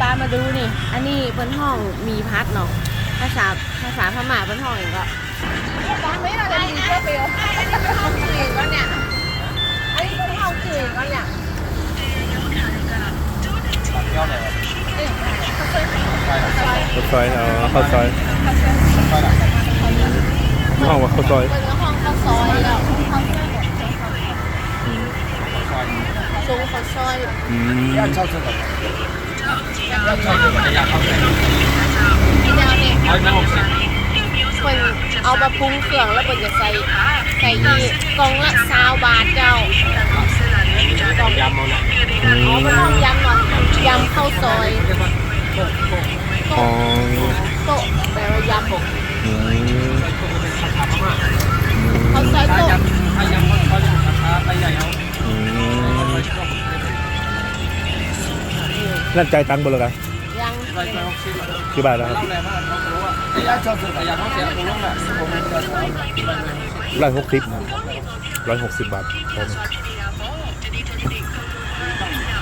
ปลามาดูนี่ อันนี้เปิ้นห้องมีพัดเนาะ ภาษาภาษาพม่าเปิ้นห้องอย่างก็ปลาไม่อะไรดีก็เปลวอันนี้เป็นห้องจืดก็เนี่ย อันนี้เป็นห้องจืดก็เนี่ยข้าวซอยเออข้าวซอยห้องว่าข้าวซอยเป็นห้องข้าวซอยแล้วข้าวซอยซุ้มข้าวซอยอืม เจ้าเนี่นเอามาปรุงเครื่องแล้วคนจะใส่ใส่อีกกล่องละสาวบาทเจ้าต้มยำเอาละอ๋อเป็นห้องยำเนาะยำข้าวซอยอ๋อโต๊ะแปลว่ายำอืมข้าวซอยโต๊ะ นั่นใจายตังค์บ่เลยกันยังกี่บาทแล้วครับร้อยหกสิบร้อยหกสิบบาทพอไหม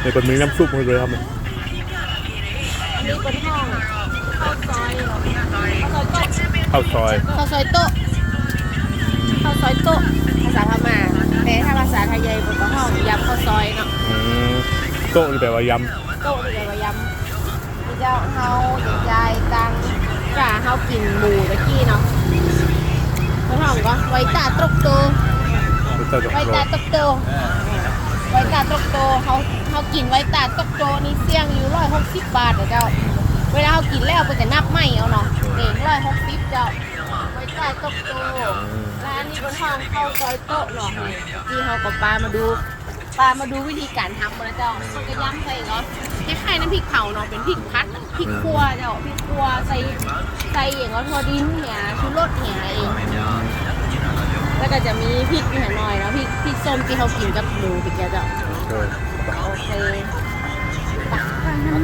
ในเป็นมีน้ำซุปให้เลยครับเนี่ยอันนี้เป็นห้องข้าวซอยเหรอข้าวซอยโต๊ะข้าวซอยข้าวซอยโต๊ะข้าวซอยโต๊ะภาษาพม่าแต่ถ้าภาษาไทยเป็นก็ห้องยำข้าวซอยเนาะอืม โต๊ะนี่แปลว่ายโต๊ะนี่แปลว่ายำนี่เจ้าเฮาจะจ่ายตังค์กะเฮากินหมูตะกี้เนาะเพิ่นห้องก็ไว้ตาตรกโตำรสชาติไว้จะตาตรกโตไว้ตาตรกโตเฮาเฮากินไว้ตาตรกโตนี่เสี่ยงอยู่160บาทเด้อเจ้า เวลาเฮากินแล้วเพิ่นจะนับไม่เอาเนาะนี่160เจ้าไว้ตาตรกโต ร้านนี้เป็นห้องเข้าซอยโต๊ะเนาะที่เขากับปลามาดู ปลามาดูวิธีการทำนะเจ้าเขาก็ย้ำใส่เนาะคล้ายๆน้ำพริกเผาเนาะเป็นพริกพัดพริกคั่วเจ้าพริกคั่วใส่ใส่อย่างก็ทั่วดินเนี่ยชูรสเนี่ยเองแล้วก็จะมีพริกเนี่ยหน่อยเนาะพริกพริกส้มที่เขากินกับหมูพริกแกเจ้าเออโอเคตักข้างหน้า